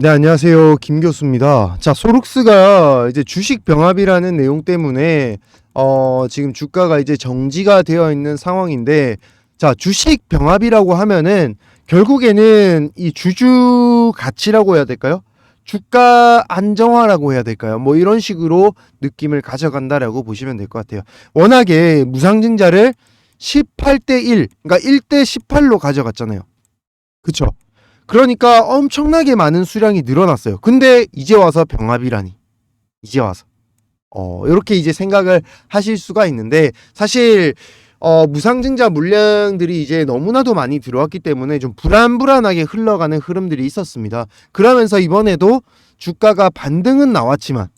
네, 안녕하세요. 김 교수입니다. 자, 소룩스가 이제 주식 병합이라는 내용 때문에 어, 지금 주가가 이제 정지가 되어 있는 상황인데 자, 주식 병합이라고 하면은 결국에는 이 주주 가치라고 해야 될까요? 주가 안정화라고 해야 될까요? 뭐 이런 식으로 느낌을 가져간다라고 보시면 될 것 같아요. 워낙에 무상증자를 18대 1, 그러니까 1대 18로 가져갔잖아요. 그쵸? 그러니까 엄청나게 많은 수량이 늘어났어요. 근데 이제 와서 병합이라니. 이제 와서. 어, 이렇게 이제 생각을 하실 수가 있는데 사실 어, 무상증자 물량들이 이제 너무나도 많이 들어왔기 때문에 좀 불안불안하게 흘러가는 흐름들이 있었습니다. 그러면서 이번에도 주가가 반등은 나왔지만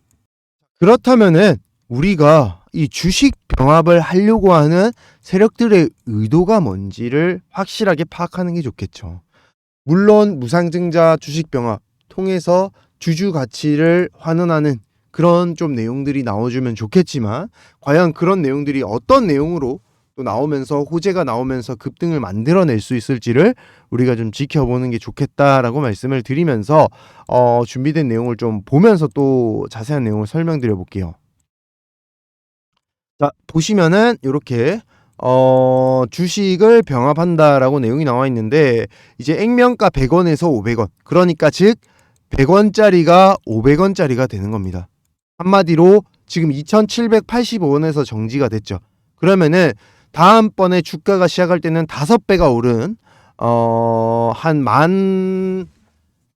그렇다면은 우리가 이 주식 병합을 하려고 하는 세력들의 의도가 뭔지를 확실하게 파악하는 게 좋겠죠. 물론 무상증자 주식 병합 통해서 주주 가치를 환원하는 그런 좀 내용들이 나와주면 좋겠지만 과연 그런 내용들이 어떤 내용으로 또 나오면서 호재가 나오면서 급등을 만들어낼 수 있을지를 우리가 좀 지켜보는 게 좋겠다라고 말씀을 드리면서 어, 준비된 내용을 좀 보면서 또 자세한 내용을 설명드려 볼게요. 자 보시면은 이렇게 어, 주식을 병합한다라고 내용이 나와 있는데 이제 액면가 100원에서 500원. 그러니까 즉 100원짜리가 500원짜리가 되는 겁니다. 한마디로 지금 2,785원에서 정지가 됐죠. 그러면은 다음번에 주가가 시작할 때는 다섯 배가 오른 어한 만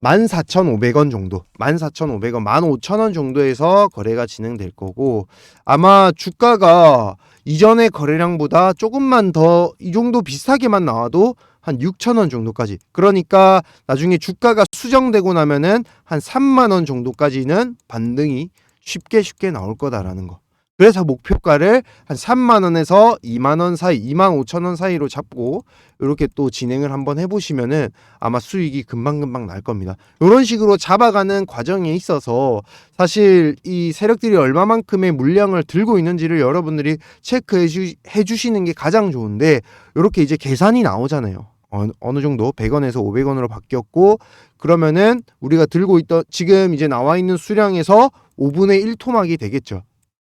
14,500원 정도, 14,500원, 15,000원 정도에서 거래가 진행될 거고 아마 주가가 이전의 거래량보다 조금만 더 이 정도 비슷하게만 나와도 한 6,000원 정도까지. 그러니까 나중에 주가가 수정되고 나면은 한 3만 원 정도까지는 반등이 쉽게 쉽게 나올 거다라는 거. 그래서 목표가를 한 3만 원에서 2만 원 사이, 2만 5천 원 사이로 잡고 이렇게 또 진행을 한번 해보시면은 아마 수익이 금방금방 날 겁니다. 이런 식으로 잡아가는 과정에 있어서 사실 이 세력들이 얼마만큼의 물량을 들고 있는지를 여러분들이 체크해 주, 해주시는 게 가장 좋은데 이렇게 이제 계산이 나오잖아요. 어느, 정도 100원에서 500원으로 바뀌었고 그러면은 우리가 들고 있던 지금 이제 나와 있는 수량에서 5분의 1 토막이 되겠죠.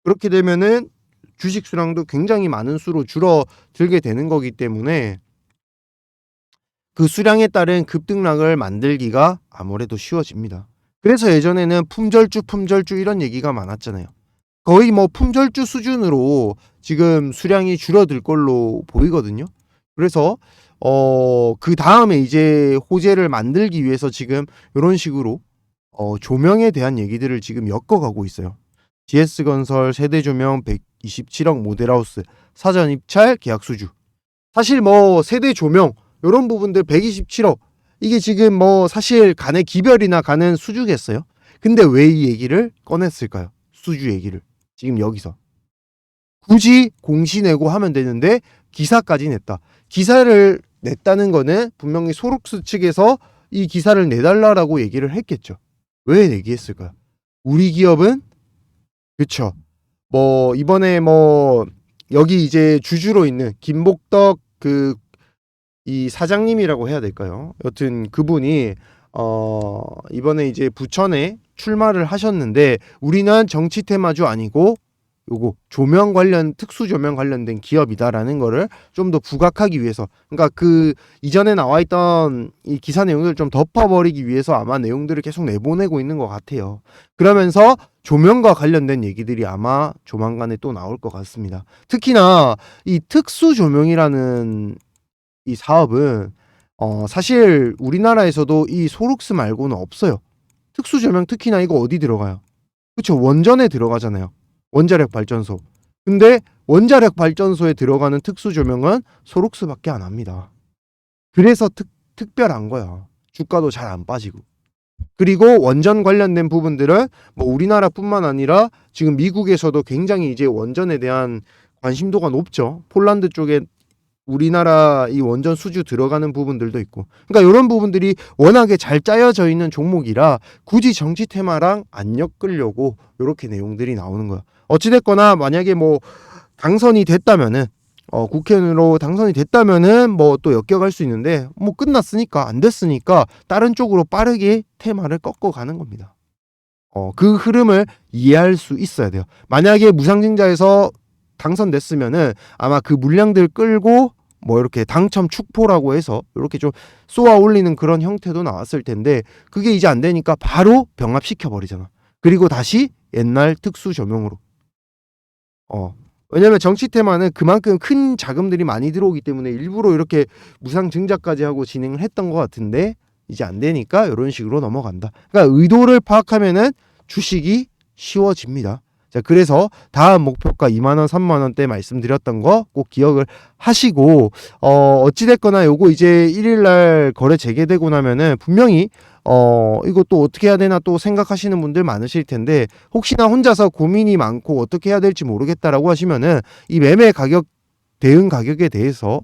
그렇게 되면은 주식 수량도 굉장히 많은 수로 줄어들게 되는 거기 때문에 그 수량에 따른 급등락을 만들기가 아무래도 쉬워집니다. 그래서 예전에는 품절주 품절주 이런 얘기가 많았잖아요. 거의 뭐 품절주 수준으로 지금 수량이 줄어들 걸로 보이거든요. 그래서 어 그 다음에 이제 호재를 만들기 위해서 지금 이런 식으로 어 조명에 대한 얘기들을 지금 엮어가고 있어요. GS건설 세대조명 127억 모델하우스 사전 입찰 계약 수주. 사실 뭐 세대 조명 이런 부분들 127억 이게 지금 뭐 사실 간의 기별이나 가는 수주겠어요. 근데 왜 이 얘기를 꺼냈을까요? 수주 얘기를 지금 여기서 굳이 공시 내고 하면 되는데 기사까지 냈다. 기사를 냈다는 거는 분명히 소록스 측에서 이 기사를 내달라라고 얘기를 했겠죠. 왜 얘기했을까요? 우리 기업은 그쵸. 뭐 이번에 뭐 여기 이제 주주로 있는 김복덕 그 이 사장님이라고 해야 될까요? 여튼 그분이 어 이번에 이제 부천에 출마를 하셨는데 우리는 정치 테마주 아니고 요거 조명 관련 특수 조명 관련된 기업이다라는 거를 좀 더 부각하기 위해서 그러니까 그 이전에 나와 있던 이 기사 내용들을 좀 덮어버리기 위해서 아마 내용들을 계속 내보내고 있는 것 같아요. 그러면서 조명과 관련된 얘기들이 아마 조만간에 또 나올 것 같습니다. 특히나 이 특수 조명이라는 이 사업은 어 사실 우리나라에서도 이 소룩스 말고는 없어요. 특수 조명 특히나 이거 어디 들어가요? 그렇죠. 원전에 들어가잖아요. 원자력 발전소. 근데 원자력 발전소에 들어가는 특수 조명은 소록스밖에 안 합니다. 그래서 특, 특별한 거야. 주가도 잘 안 빠지고. 그리고 원전 관련된 부분들은 뭐 우리나라뿐만 아니라 지금 미국에서도 굉장히 이제 원전에 대한 관심도가 높죠. 폴란드 쪽에 우리나라 이 원전 수주 들어가는 부분들도 있고. 그러니까 이런 부분들이 워낙에 잘 짜여져 있는 종목이라 굳이 정치 테마랑 안 엮으려고 이렇게 내용들이 나오는 거야. 어찌됐거나 만약에 뭐 당선이 됐다면은 어, 국회의원으로 당선이 됐다면은 뭐 또 엮여갈 수 있는데 뭐 끝났으니까 안 됐으니까 다른 쪽으로 빠르게 테마를 꺾어가는 겁니다. 어, 그 흐름을 이해할 수 있어야 돼요. 만약에 무상증자에서 당선됐으면은 아마 그 물량들 끌고 뭐 이렇게 당첨 축포라고 해서 이렇게 좀 쏘아 올리는 그런 형태도 나왔을 텐데 그게 이제 안 되니까 바로 병합시켜 버리잖아. 그리고 다시 옛날 특수 조명으로. 어. 왜냐면 정치 테마는 그만큼 큰 자금들이 많이 들어오기 때문에 일부러 이렇게 무상 증자까지 하고 진행을 했던 것 같은데 이제 안 되니까 이런 식으로 넘어간다. 그러니까 의도를 파악하면은 주식이 쉬워집니다. 자, 그래서 다음 목표가 2만 원, 3만 원대 말씀드렸던 거 꼭 기억을 하시고 어 어찌 됐거나 요거 이제 1일 날 거래 재개되고 나면은 분명히 어 이거 또 어떻게 해야 되나 또 생각하시는 분들 많으실 텐데 혹시나 혼자서 고민이 많고 어떻게 해야 될지 모르겠다라고 하시면은 이 매매 가격 대응 가격에 대해서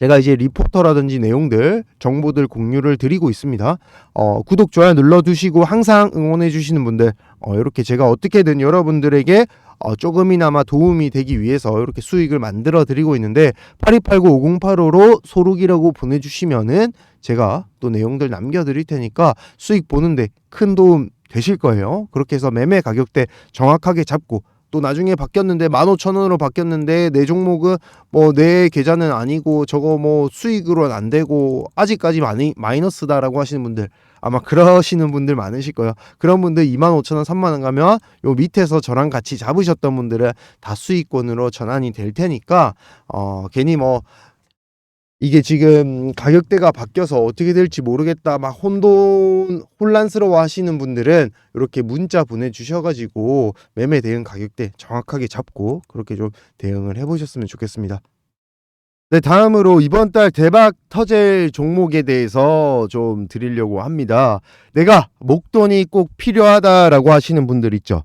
제가 이제 리포터라든지 내용들 정보들 공유를 드리고 있습니다. 어, 구독 좋아요 눌러두시고 항상 응원해 주시는 분들 어, 이렇게 제가 어떻게든 여러분들에게 어, 조금이나마 도움이 되기 위해서 이렇게 수익을 만들어 드리고 있는데 8289-5085로 소록이라고 보내주시면은 제가 또 내용들 남겨드릴 테니까 수익 보는데 큰 도움 되실 거예요. 그렇게 해서 매매 가격대 정확하게 잡고 또 나중에 바뀌었는데 15,000원으로 바뀌었는데 내 종목은 뭐 내 계좌는 아니고 저거 뭐 수익으로는 안 되고 아직까지 마이, 마이너스다라고 하시는 분들 아마 그러시는 분들 많으실 거예요. 그런 분들 25,000원, 3만원 가면 요 밑에서 저랑 같이 잡으셨던 분들은 다 수익권으로 전환이 될 테니까 어 괜히 뭐 이게 지금 가격대가 바뀌어서 어떻게 될지 모르겠다 막 혼돈 혼란스러워 하시는 분들은 이렇게 문자 보내주셔가지고 매매 대응 가격대 정확하게 잡고 그렇게 좀 대응을 해보셨으면 좋겠습니다. 네 다음으로 이번 달 대박 터질 종목에 대해서 좀 드리려고 합니다. 내가 목돈이 꼭 필요하다라고 하시는 분들 있죠.